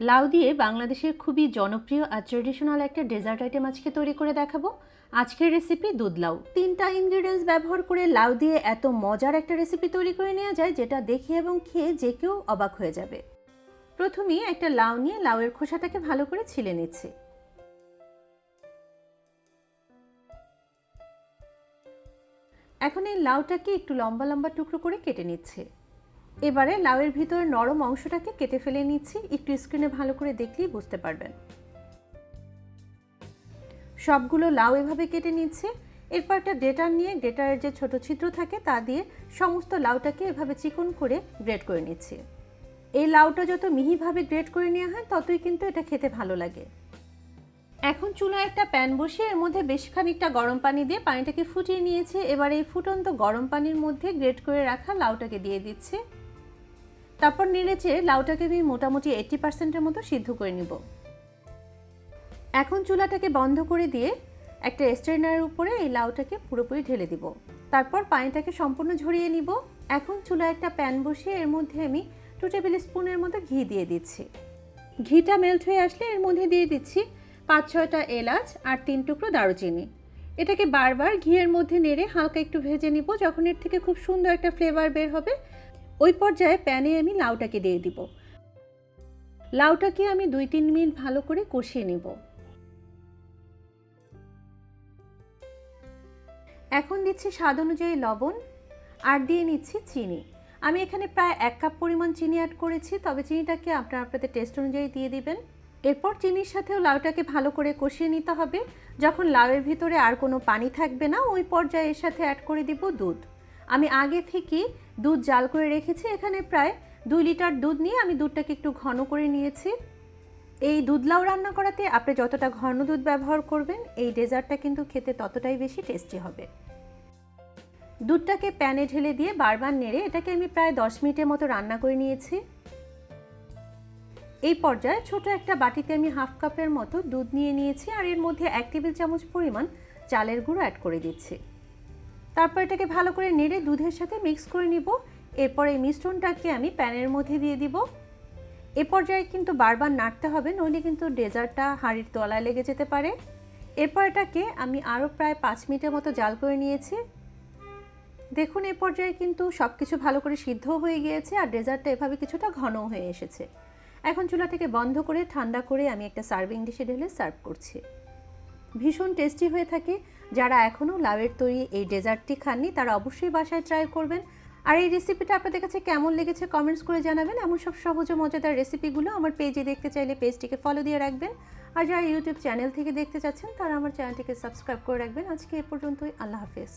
লাউ দিয়ে বাংলাদেশের খুবই জনপ্রিয় আর ট্রেডিশনাল একটা ডেজার্ট আইটেম আজকে তৈরি করে দেখাবো। আজকের রেসিপি দুধ লাউ। তিনটা ইনগ্রিডিয়েন্টস ব্যবহার করে লাউ দিয়ে এত মজার একটা রেসিপি তৈরি করে নেওয়া যায়, যেটা দেখে এবং খেয়ে যে কেউ অবাক হয়ে যাবে। প্রথমেই একটা লাউ নিয়ে লাউয়ের খোসাটাকে ভালো করে ছিলে নিচ্ছে। এখন এই লাউটাকে একটু লম্বা লম্বা টুকরো করে কেটে নিচ্ছে। এবারে লাউয়ের ভিতরে নরম অংশটাকে কেটে ফেলে নিচ্ছি। একটু স্ক্রিনে ভালো করে দেখলেই বুঝতে পারবেন। সবগুলো লাউ এভাবে কেটে নিচ্ছে। এরপর একটা গ্রেটার নিয়ে গ্রেটারের যে ছোট ছিদ্র থাকে তা দিয়ে সমস্ত লাউটাকে এভাবে চিকন করে গ্রেট করে নিচ্ছি। এই লাউটা যত মিহিভাবে গ্রেট করে নেওয়া হয়, ততই কিন্তু এটা খেতে ভালো লাগে। এখন চুলায় একটা প্যান বসিয়ে এর মধ্যে বেশ খানিকটা গরম পানি দিয়ে পানিটাকে ফুটিয়ে নিয়েছে। এবার এই ফুটন্ত গরম পানির মধ্যে গ্রেট করে রাখা লাউটাকে দিয়ে দিচ্ছে। তারপর নেড়েচে লাউটাকে আমি মোটামুটি এইটটি পার্সেন্টের মতো সিদ্ধ করে নিব। এখন চুলাটাকে বন্ধ করে দিয়ে একটা স্ট্রেনারের উপরে এই লাউটাকে পুরোপুরি ঢেলে দিব। তারপর পানিটাকে সম্পূর্ণ ঝরিয়ে নিব। এখন চুলায় একটা প্যান বসিয়ে এর মধ্যে আমি টু টেবিল স্পুনের মতো ঘি দিয়ে দিচ্ছি। ঘিটা মেল্ট হয়ে আসলে এর মধ্যে দিয়ে দিচ্ছি পাঁচ ছয়টা এলাচ আর তিন টুকরো দারুচিনি। এটাকে বারবার ঘিয়ের মধ্যে নেড়ে হালকা একটু ভেজে নিব, যখন এর থেকে খুব সুন্দর একটা ফ্লেভার বের হবে ওই পর্যায়ে প্যানে আমি লাউটাকে দিয়ে দিব। লাউটাকে আমি দুই তিন মিনিট ভালো করে কষিয়ে নেব। এখন দিচ্ছি স্বাদ অনুযায়ী লবণ আর দিয়ে নিচ্ছি চিনি। আমি এখানে প্রায় এক কাপ পরিমাণ চিনি অ্যাড করেছি, তবে চিনিটাকে আপনারা আপনাদের টেস্ট অনুযায়ী দিয়ে দিবেন। এরপর চিনির সাথেও লাউটাকে ভালো করে কষিয়ে নিতে হবে। যখন লাউয়ের ভিতরে আর কোনো পানি থাকবে না, ওই পর্যায়ে এর সাথে অ্যাড করে দিব দুধ। আমি আগে থেকে দুধ জাল করে রেখেছি। এখানে প্রায় দুই লিটার দুধ নিয়ে আমি দুধটাকে একটু ঘন করে নিয়েছি। এই দুধ লাউ রান্না করাতে আপনি যতটা ঘন দুধ ব্যবহার করবেন, এই ডেজার্টটা কিন্তু খেতে ততটাই বেশি টেস্টি হবে। দুধটাকে প্যানে ঢেলে দিয়ে বারবার নেড়ে এটাকে আমি প্রায় দশ মিনিটের মতো রান্না করে নিয়েছি। এই পর্যায়ে ছোট একটা বাটিতে আমি হাফ কাপের মতো দুধ নিয়ে নিয়েছি আর এর মধ্যে এক টেবিল চামচ পরিমাণ চালের গুঁড়ো অ্যাড করে দিচ্ছি। তারপর এটাকে ভালো করে নেড়ে দুধের সাথে মিক্স করে নিব। এরপর এই মিশ্রণটাকে আমি প্যানের মধ্যে দিয়ে দিব। এ পর্যায়ে কিন্তু বারবার নাড়তে হবে, নইলে কিন্তু ডেজার্টটা হাঁড়ির তলায় লেগে যেতে পারে। এরপর এটাকে আমি আরও প্রায় পাঁচ মিনিটের মতো জাল করে নিয়েছি। দেখুন, এ পর্যায়ে কিন্তু সব কিছু ভালো করে সিদ্ধ হয়ে গিয়েছে আর ডেজার্টটা এভাবে কিছুটা ঘনও হয়ে এসেছে। এখন চুলাটাকে বন্ধ করে ঠান্ডা করে আমি একটা সার্ভিং ডিশে ঢেলে সার্ভ করছি। ভীষণ টেস্টি হয়ে থাকে। যারা এখনও লাউয়ের তৈরি এই ডেজার্টটি খাননি, তারা অবশ্যই বাসায় ট্রাই করবেন। আর এই রেসিপিটা আপনাদের কাছে কেমন লেগেছে কমেন্টস করে জানাবেন। এমন সব সহজ ও মজাদার রেসিপিগুলো আমার পেজে দেখতে চাইলে পেজটিকে ফলো দিয়ে রাখবেন। আর যারা ইউটিউব চ্যানেল থেকে দেখতে চাচ্ছেন, তারা আমার চ্যানেলটিকে সাবস্ক্রাইব করে রাখবেন। আজকে এ পর্যন্তই। আল্লাহ হাফেজ।